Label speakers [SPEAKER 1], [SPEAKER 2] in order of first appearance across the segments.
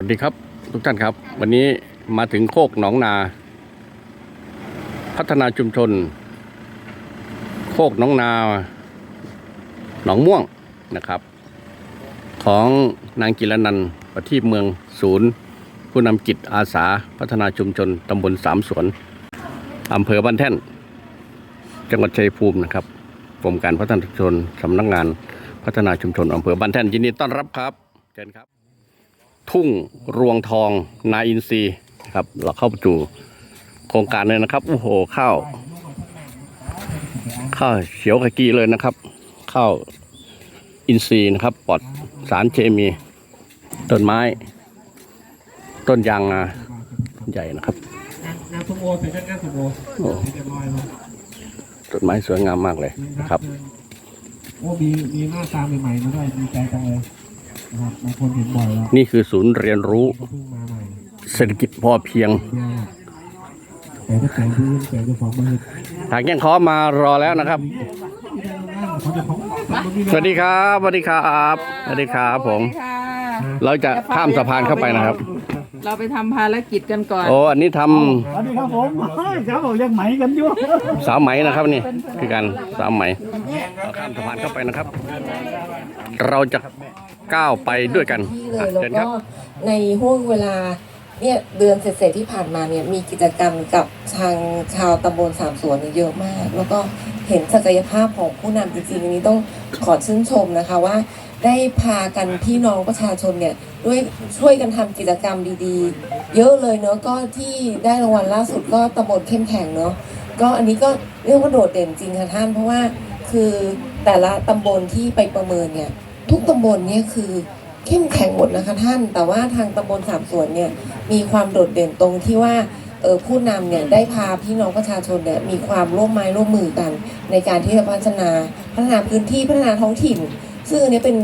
[SPEAKER 1] สวัสดีครับทุกท่านครับ วันนี้มาถึงโคกหนองนา พัฒนาชุมชน โคกหนองนา หนองม่วงนะครับ ของนางกิรนันประทีปเมืองศูนย์ ผู้นำกิจอาสาพัฒนาชุมชนตำบลสามสวนอำเภอบ้านแท่น จังหวัดชัยภูมินะครับกรมการพัฒนาชุมชนสำนักงานพัฒนาชุมชนอำเภอบ้านแท่นยินดีต้อนรับครับเชิญครับ ทุ่งรวงทองนาอินทรีครับ เราเข้าสู่โครงการเลยนะครับ โอ้โหข้าวข้าวเขียวขจีเลยนะครับ ข้าวอินทรีย์นะครับปลอดสารเคมี ต้นไม้ ต้นยางนาใหญ่นะครับ
[SPEAKER 2] งานสมโอเสร็จแล้วงานสมโอ
[SPEAKER 1] ต้นไม้สวยงามมากเลยนะครับ
[SPEAKER 2] โอ้มีมีหน้าตาใหม่ๆมาด้วยดีใจจังเลย นะครับบางคนเห็นบ่อยแล้ว
[SPEAKER 1] นี่คือศูนย์เรียนรู้
[SPEAKER 2] ก็เพิ่งมาใหม่
[SPEAKER 1] เศรษฐกิจพอเพียง
[SPEAKER 2] เนี่ยแต่ก็แต่งพื้นแต่งเจ้าของมือ
[SPEAKER 1] ทางแย่งคอมารอแล้วนะครับ
[SPEAKER 2] เขาจะของ
[SPEAKER 1] สวัสดีครับสวัสดีครับสวัสดีครับผม
[SPEAKER 3] ค่ะ
[SPEAKER 1] เราจะข้ามสะพานเข้าไปนะครับ
[SPEAKER 3] เราไปทำภารกิจกันก่อน
[SPEAKER 1] โอ้อันนี้ทำ
[SPEAKER 4] สวัสดีครับผมครับผมยังไหมกันอยู่
[SPEAKER 1] สาวไหมนะครับนี่คือการสาวไหมเราข้ามสะพานเข้าไปนะครับ เราจะ ก้าวไปด้วยกัน
[SPEAKER 5] ที่เล
[SPEAKER 1] อะ
[SPEAKER 5] ยแล้ว
[SPEAKER 1] เชิญค
[SPEAKER 5] ก็
[SPEAKER 1] รับ
[SPEAKER 5] ในห่วงเวลาเนี่ยเดือนเศษๆที่ผ่านมาเนี่ยมีกิจกรรมกับทางชาวตำบลสามสวนเนี่ยเยอะมาก แล้วก็เห็นศักยภาพของผู้นำจริงๆอันนี้ต้องขอชื่นชมนะคะว่า ได้พากันพี่น้องประชาชนเนี่ยด้วยช่วยกันทำกิจกรรมดีๆ เยอะเลยเนาะก็ที่ได้รางวัลล่าสุดก็ตำบลเข้มแข็งเนาะก็อันนี้ก็เรียกว่าโดดเด่นจริงค่ะท่าน เพราะว่าคือแต่ละตำบลที่ไปประเมินเนี่ย ทุกตำบลเนี่ยคือเข้มแข็งหมดนะคะท่าน แต่ว่าทางตำบลสามส่วนเนี่ยมีความโดดเด่นตรงที่ว่าเออผู้นำเนี่ยได้พาพี่น้องประชาชนเนี่ยมีความร่วมไม้ร่วมมือกัน ในการที่จะพัฒนาพัฒนาพื้นที่พัฒนาท้องถิ่น ซึ่งอันนี้เป็น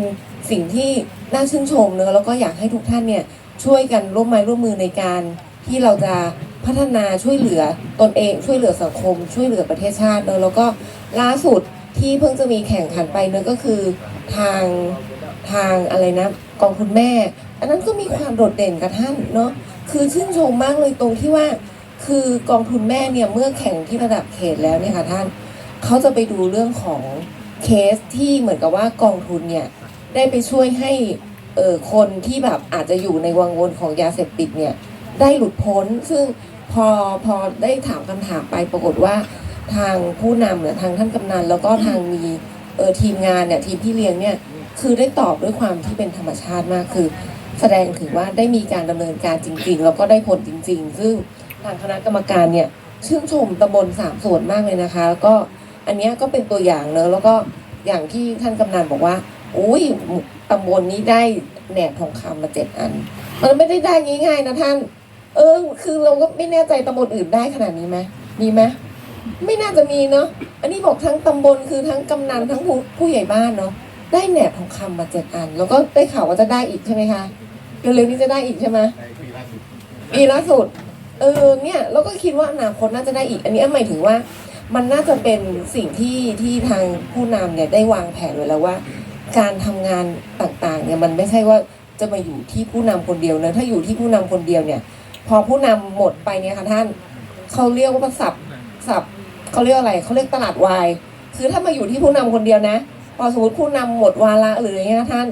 [SPEAKER 5] สิ่งที่น่าชื่นชมเนอะแล้วก็อยากให้ทุกท่านเนี่ยช่วยกันร่วมไม้ร่วมมือในการที่เราจะพัฒนาช่วยเหลือตนเองช่วยเหลือสังคม ช่วยเหลือประเทศชาติเนอะแล้วก็ล่าสุด ที่เพิ่งจะมีแข่งขันไปเนอะก็คือทางทางอะไรนะกองทุนแม่ อันนั้นก็มีความโดดเด่นกับท่านเนาะคือชื่นชมมากเลยตรงที่ว่า คือกองทุนแม่เนี่ยเมื่อแข่งที่ระดับเขตแล้วเนี่ยค่ะท่านเขาจะไปดูเรื่องของเคสที่เหมือนกับว่ากองทุนเนี่ยได้ไปช่วยให้เออคนที่แบบอาจจะอยู่ในวังวนของยาเสพติดเนี่ยได้หลุดพ้น ซึ่งพอพอได้ถามคำถามไปปรากฏว่า ทางผู้นำเนี่ยทางท่านกำนันแล้วก็ทางมีเออทีมงานเนี่ยทีมพี่เลี้ยงเนี่ยคือได้ตอบด้วยความที่เป็นธรรมชาติมากคือ แสดงถึงว่าได้มีการดำเนินการจริง ๆ แล้วก็ได้ผลจริง ๆ ซึ่งทางคณะกรรมการเนี่ยชื่นชมตำบลสามส่วนมากเลยนะคะ แล้วก็อันเนี้ยก็เป็นตัวอย่างเนอะแล้วก็อย่างที่ท่านกำนันบอกว่าอุ้ยตำบลนี้ได้แหนบทองคำมาเจ็ดอัน มันไม่ได้ได้ง่ายๆนะท่าน เออ คือเราก็ไม่แน่ใจตำบลอื่นได้ขนาดนี้ไหมมีไหม ไม่น่าจะมีเนาะ อันนี้บอกทั้งตำบลคือทั้งกำนันทั้งผู้ผู้ใหญ่บ้านเนาะ ได้แหนบทองคำมาเจ็ดอัน แล้วก็ได้ข่าวว่าจะได้อีกใช่ไหมคะ เร็วๆนี้จะได้อีกใช่ไหมปีล่าสุด เออ เนี่ยเราก็คิดว่าอนาคตน่าจะได้อีก อันนี้หมายถึงว่า มันน่าจะเป็นสิ่งที่ที่ทางผู้นำเนี่ยได้วางแผนไว้แล้วว่า การทำงานต่างๆเนี่ยมันไม่ใช่ว่าจะมาอยู่ที่ผู้นำคนเดียวนะ ถ้าอยู่ที่ผู้นำคนเดียวเนี่ย พอผู้นำหมดไปเนี่ยค่ะท่าน เขาเรียกว่าสับสับ เขาเรียกอะไรเขาเรียกตลาดวายคือถ้ามาอยู่ที่ผู้นำคนเดียวนะ พอสมมติผู้นำหมดวาระหรืออย่างเงี้ยนะท่าน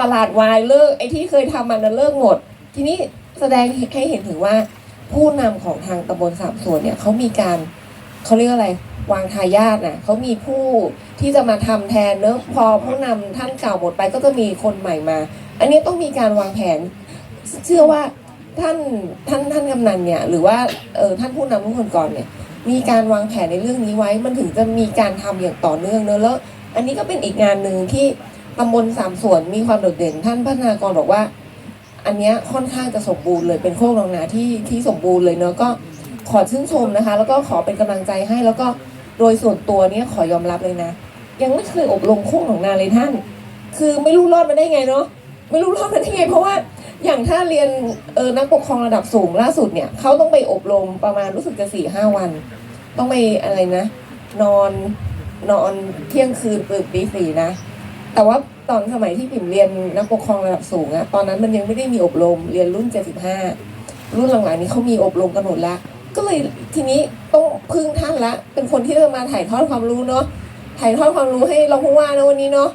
[SPEAKER 5] ตลาดวายเลิกไอ้ที่เคยทำมันนะเลิกหมด ทีนี้แสดงให้เห็นถึงว่า ผู้นำของทางตำบลสามส่วนเนี่ยเขามีการเขาเรียกอะไรวางทายาทนะเขามีผู้ที่จะมาทำแทนเนอะพอผู้นำท่านเก่าหมดไปก็จะมีคนใหม่มา อันนี้ต้องมีการวางแผน เชื่อว่าท่านท่านท่านกำนันเนี่ย หรือว่าเออท่านผู้นำทุกคนก่อนเนี่ย มีการวางแผนในเรื่องนี้ไว้ มันถึงจะมีการทำอย่างต่อเนื่องเนอะแล้ว อันนี้ก็เป็นอีกงานหนึ่งที่ตำบลสามส่วนมีความโดดเด่น ท่านพัฒนากรบอกว่า อันเนี้ยค่อนข้างจะสมบูรณ์เลยเป็นโคกรองนาที่ที่สมบูรณ์เลยเนอะก็ขอชื่นชมนะคะ แล้วก็ขอเป็นกำลังใจให้แล้วก็โดยส่วนตัวเนี่ยขอยอมรับเลยนะ ยังไม่เคยอบรมโคกหนองนาเลยท่าน คือไม่รู้รอดมาได้ไงเนาะไม่รู้รอดมาได้ไงเพราะว่า อย่างถ้าเรียนเออนักปกครองระดับสูงล่าสุดเนี่ยเขาต้องไปอบรมประมาณรู้สึกจะสี่ห้าวัน ต้องไปอะไรนะ นอนนอนเที่ยงคืนตื่นตีสี่นะ แต่ว่าตอนสมัยที่ปิ่มเรียนนักปกครองระดับสูงอะตอนนั้นมันยังไม่ได้มีอบรมเรียนรุ่น75รุ่นหลังๆนี้เขามีอบรมกันหมดละก็เลยทีนี้ต้องพึ่งท่านละ เป็นคนที่จะมาถ่ายทอดความรู้เนาะถ่ายทอดความรู้ให้เราผู้ว่านะวันนี้เนาะ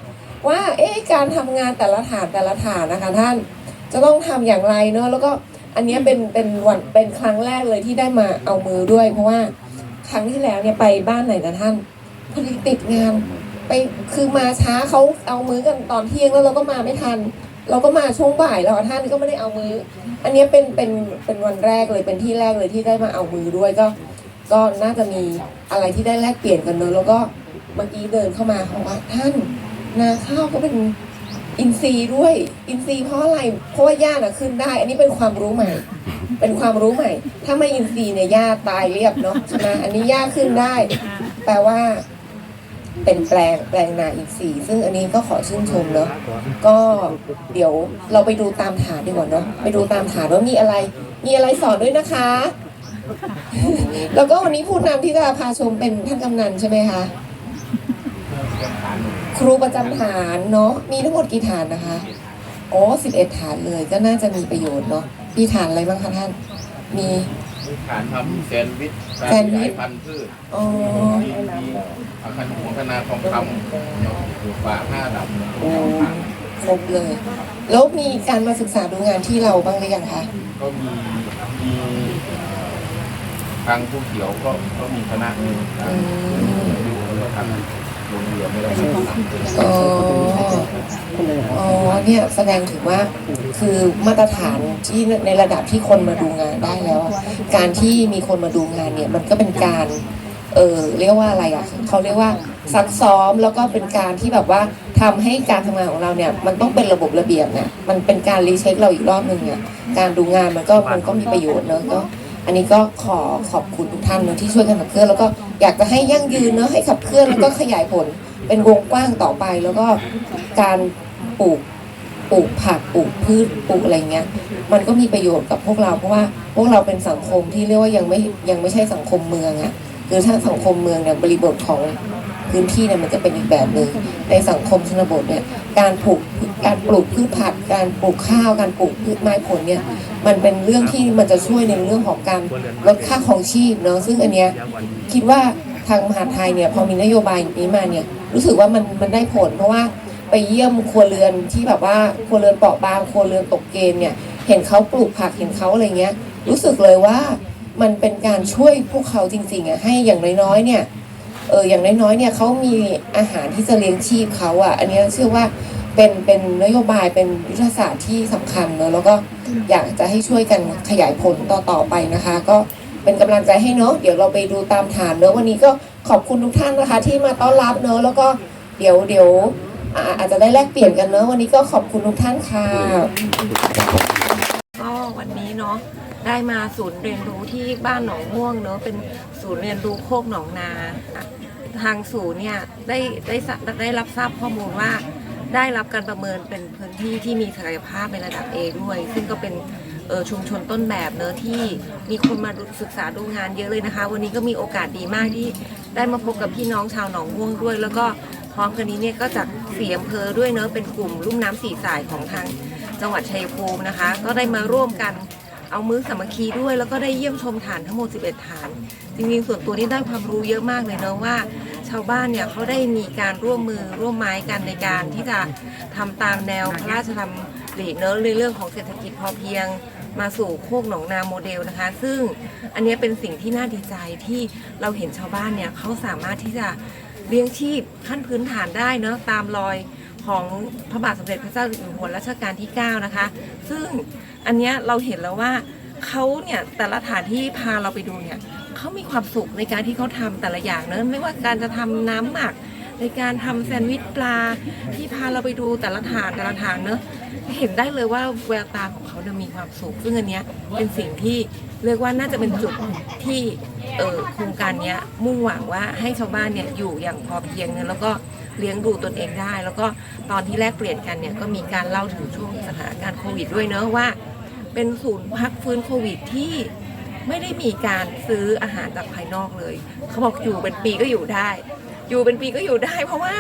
[SPEAKER 5] ว่าเอ๊ะการทำงานแต่ละฐานแต่ละฐานนะคะท่าน จะต้องทำอย่างไรเนาะแล้วก็อันเนี้ยเป็นเป็นวันเป็นครั้งแรกเลยที่ได้มาเอามือด้วย เพราะว่าครั้งที่แล้วเนี่ยไปบ้านไหนนะท่านพอดีติดงาน ไปคือมาช้าเขาเอามื้อกันตอนเที่ยงแล้วเราก็มาไม่ทัน เราก็มาช่วงบ่ายแล้วท่านก็ไม่ได้เอามือ อันเนี้ยเป็นเป็นเป็นวันแรกเลยเป็นที่แรกเลยที่ได้มาเอามือด้วยก็ ก็น่าจะมีอะไรที่ได้แลกเปลี่ยนกันเนอะแล้วก็เมื่อกี้เดินเข้ามาเขาบอกว่าท่านนาข้าวก็เป็น อินทรีด้วย อินทรีเพราะอะไร เพราะว่าหญ้าน่ะขึ้นได้ อันนี้เป็นความรู้ใหม่ เป็นความรู้ใหม่ ถ้าไม่อินทรีเนี่ยหญ้าตายเรียบเนาะใช่ไหมอันนี้หญ้าขึ้นได้ แปลว่า เป็นแปลงแปลงนาอีกสีซึ่งอันนี้ก็ขอชื่นชมเนาะ ก็เดี๋ยวเราไปดูตามฐานดีกว่าเนาะ ไปดูตามฐานว่ามีอะไร มีอะไรสอนด้วยนะคะ แล้วก็วันนี้ผู้นำที่จะพาชมเป็นท่านกำนันใช่ไหมคะ ครูประจำฐานเนาะมีทั้งหมดกี่ฐานนะคะโอ้สิบเอ็ดฐานเลยก็น่าจะมีประโยชน์เนาะมีฐานอะไรบ้างคะท่าน มี
[SPEAKER 6] ฐานทำแซนด์วิช
[SPEAKER 5] แซนด์วิช
[SPEAKER 6] พันธุ์พืช
[SPEAKER 5] อ๋อ
[SPEAKER 6] มีมีอาคารหัวคณาทองคำเนาะปลูกป่าห้าดับ
[SPEAKER 5] โอ้ครบเลย แล้วมีการมาศึกษาดูงานที่เราบ้างหรือยังคะ
[SPEAKER 6] ก็มีมีทางผู้เขียวก็ก็มีคณะหนึ่งทาง
[SPEAKER 5] อืม
[SPEAKER 6] ก็ทาง เรียนไม่ได้ศึกษา
[SPEAKER 5] อ๋ออ๋อเนี่ยแสดงถึงว่าคือมาตรฐานที่ในระดับที่คนมาดูงานได้แล้ว การที่มีคนมาดูงานเนี่ยมันก็เป็นการเออเรียกว่าอะไรอะเขาเรียกว่าซักซ้อมแล้วก็เป็นการที่แบบว่าทำให้การทำงานของเราเนี่ยมันต้องเป็นระบบระเบียบเนี่ยมันเป็นการรีเช็คเราอีกรอบหนึ่งอะการดูงานมันก็มันก็มีประโยชน์เนอะก็ อันนี้ก็ขอขอบคุณทุกท่านเนอะที่ช่วยกันขับเคลื่อนแล้วก็อยากจะให้ยั่งยืนเนอะให้ขับเคลื่อนแล้วก็ขยายผลเป็นวงกว้างต่อไป แล้วก็การปลูกปลูกผักปลูกพืชปลูกอะไรเงี้ย มันก็มีประโยชน์กับพวกเราเพราะว่าพวกเราเป็นสังคมที่เรียกว่ายังไม่ยังไม่ใช่สังคมเมืองอะคือถ้าสังคมเมืองเนี่ยบริบทของ พื้นที่เนี่ยมันจะเป็นอีกแบบหนึ่งในสังคมชนบทเนี่ยการปลูกการปลูกพืชผัก การปลูกข้าว การปลูกพืชไม้ผลเนี่ยมันเป็นเรื่องที่มันจะช่วยในเรื่องของการลดค่าของชีพเนาะซึ่งอันเนี้ยคิดว่าทางมหาไทยเนี่ยพอมีนโยบายนี้มาเนี่ยรู้สึกว่ามันมันได้ผล เพราะว่าไปเยี่ยมครัวเรือนที่แบบว่าครัวเรือนเปราะบางครัวเรือนตกเกณฑ์เนี่ยเห็นเขาปลูกผักเห็นเขาอะไรเงี้ยรู้สึกเลยว่ามันเป็นการช่วยพวกเขาจริงๆอะให้อย่างน้อยๆเนี่ย เอออย่างน้อยๆเนี่ยเขามีอาหารที่จะเลี้ยงชีพเขาอะ อันเนี้ยเชื่อว่าเป็นเป็นนโยบายเป็นยุทธศาสตร์ที่สำคัญเนอะแล้วก็อยากจะให้ช่วยกันขยายผลต่อๆไปนะคะ ก็เป็นกำลังใจให้เนอะเดี๋ยวเราไปดูตามฐานเนอะวันนี้ก็ขอบคุณทุกท่านนะคะ ที่มาต้อนรับเนอะแล้วก็เดี๋ยวเดี๋ยวอ่าอาจจะได้แลกเปลี่ยนกันเนอะวันนี้ก็ขอบคุณทุกท่านค่ะก็วันนี้เนาะ ได้มาศูนย์เรียนรู้ที่บ้านหนองม่วงเนาะเป็นศูนย์เรียนรู้โคกหนองนา ทางศูนย์เนี่ยได้ได้สะได้รับทราบข้อมูลว่า ได้รับการประเมินเป็นพื้นที่ที่มีศักยภาพในระดับ A ด้วย ซึ่งก็เป็นเออชุมชนต้นแบบเนอะที่มีคนมาดูศึกษาดูงานเยอะเลยนะคะ วันนี้ก็มีโอกาสดีมากที่ได้มาพบกับพี่น้องชาวหนองม่วงด้วย แล้วก็พร้อมกันนี้เนี่ยก็จากสี่อำเภอด้วยเนอะเป็นกลุ่มลุ่มน้ำสี่สายของทางจังหวัดชัยภูมินะคะ ก็ได้มาร่วมกัน เอามื้อสามัคคีด้วย แล้วก็ได้เยี่ยมชมฐานทั้งหมด 11 ฐาน จริงๆ ส่วนตัวนี้ได้ความรู้เยอะมากเลยเนอะว่า ชาวบ้านเนี่ยเขาได้มีการร่วมมือร่วมไม้กันในการที่จะทำตามแนวพระราชดำริเนอะในเรื่องของเศรษฐกิจพอเพียงมาสู่โคกหนองนาโมเดลนะคะ ซึ่งอันนี้เป็นสิ่งที่น่าดีใจที่เราเห็นชาวบ้านเนี่ยเขาสามารถที่จะเลี้ยงชีพขั้นพื้นฐานได้เนอะตามรอยของพระบาทสมเด็จพระเจ้าอยู่หัวรัชกาลที่ 9 นะคะ ซึ่ง อันเนี้ยเราเห็นแล้วว่าเขาเนี่ยแต่ละฐานที่พาเราไปดูเนี่ยเขามีความสุขในการที่เขาทำแต่ละอย่างเนอะไม่ว่าการจะทำน้ำหมัก ในการทำแซนด์วิชปลาที่พาเราไปดูแต่ละฐานแต่ละฐานเนอะเห็นได้เลยว่าแววตาของเขาเนี่ยมีความสุขซึ่งอันเนี้ยเป็นสิ่งที่เรียกว่าน่าจะเป็นจุดที่เออโครงการเนี้ยมุ่งหวังว่าให้ชาวบ้านเนี่ยอยู่อย่างพอเพียงเนอะแล้วก็เลี้ยงดูตนเองได้ แล้วก็ตอนที่แลกเปลี่ยนกันเนี่ยก็มีการเล่าถึงช่วงสถานการณ์โควิดด้วยเนอะว่า เป็นศูนย์พักฟื้นโควิดที่ไม่ได้มีการซื้ออาหารจากภายนอกเลย เขาบอกอยู่เป็นปีก็อยู่ได้ อยู่เป็นปีก็อยู่ได้ เพราะว่า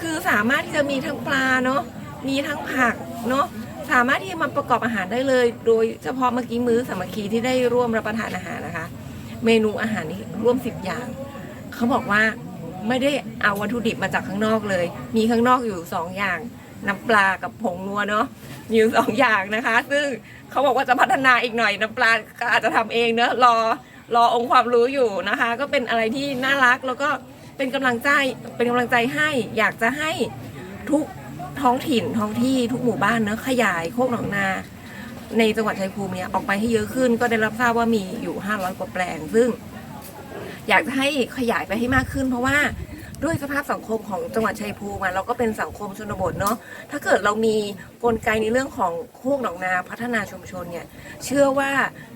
[SPEAKER 5] คือสามารถที่จะมีทั้งปลาเนาะมีทั้งผักเนาะสามารถที่จะมาประกอบอาหารได้เลย โดยเฉพาะเมื่อกี้มื้อสามัคคีที่ได้ร่วมรับประทานอาหารนะคะ เมนูอาหารนี้ร่วมสิบอย่าง เขาบอกว่าไม่ได้เอาวัตถุดิบมาจากข้างนอกเลย มีข้างนอกอยู่สองอย่าง น้ำปลากับผงนัวเนาะมีอยู่สองอย่างนะคะ ซึ่งเขาบอกว่าจะพัฒนาอีกหน่อย น้ำปลาก็อาจจะทำเองเนอะรอรอองค์ความรู้อยู่นะคะ ก็เป็นอะไรที่น่ารักแล้วก็เป็นกำลังใจเป็นกำลังใจให้อยากจะให้ทุกท้องถิ่นท้องที่ทุกหมู่บ้านเนอะขยายโคกหนองนา ในจังหวัดชัยภูมิเนี่ยออกไปให้เยอะขึ้นก็ได้รับทราบว่ามีอยู่ 500 กว่าแปลง ซึ่ง อยากจะให้ขยายไปให้มากขึ้น เพราะว่า ด้วยสภาพสังคมของจังหวัดชัยภูมิเราก็เป็นสังคมชนบทเนาะถ้าเกิดเรามีกลไกในเรื่องของโคกหนองนาพัฒนาชุมชนเนี่ยเชื่อว่า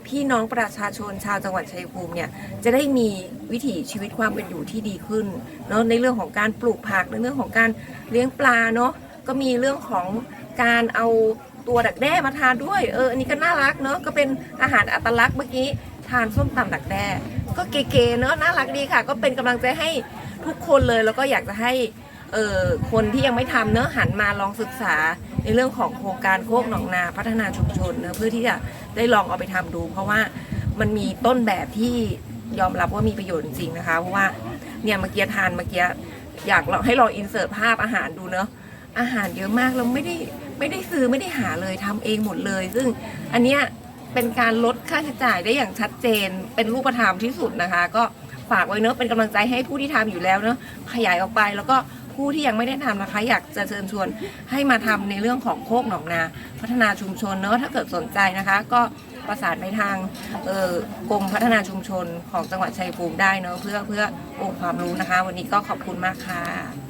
[SPEAKER 5] พี่น้องประชาชนชาวจังหวัดชัยภูมิเนี่ยจะได้มีวิถีชีวิตความเป็นอยู่ที่ดีขึ้นเนาะในเรื่องของการปลูกผักในเรื่องของการเลี้ยงปลาเนาะก็มีเรื่องของการเอาตัวดักแด้มาทานด้วยเอออันนี้ก็น่ารักเนาะก็เป็นอาหารอัตลักษณ์เมื่อกี้ทานส้มตำดักแด้ก็เก๋ๆเนาะน่ารักดีค่ะ ก็เป็นกำลังใจให้ ทุกคนเลยแล้วก็อยากจะให้เออคนที่ยังไม่ทำเนื้อหันมาลองศึกษาในเรื่องของโครงการโคกหนองนาพัฒนาชุมชนเนะเพื่อที่จะได้ลองเอาไปทำดู เพราะว่ามันมีต้นแบบที่ยอมรับว่ามีประโยชน์จริงนะคะเพราะว่าเนี่ยเมื่อกี้ทานเมื่อกี้อยากลองให้ลองอินเสิร์ตภาพอาหารดูเนอะอาหารเยอะมากเราไม่ได้ไม่ได้ซื้อไม่ได้หาเลยทำเองหมดเลย ซึ่งอันเนี้ยเป็นการลดค่าใช้จ่ายได้อย่างชัดเจนเป็นรูปธรรมที่สุดนะคะ ก็ ฝากไว้เนอะเป็นกำลังใจให้ผู้ที่ทำอยู่แล้วเนอะขยายออกไปแล้วก็ผู้ที่ยังไม่ได้ทำนะคะ อยากจะเชิญชวนให้มาทำในเรื่องของโคกหนองนา พัฒนาชุมชนเนอะถ้าเกิดสนใจนะคะ ก็ประสานไปทางกรมพัฒนาชุมชนของจังหวัดชัยภูมิได้เนอะเพื่อเพื่อองค์ความรู้นะคะ วันนี้ก็ขอบคุณมากค่ะ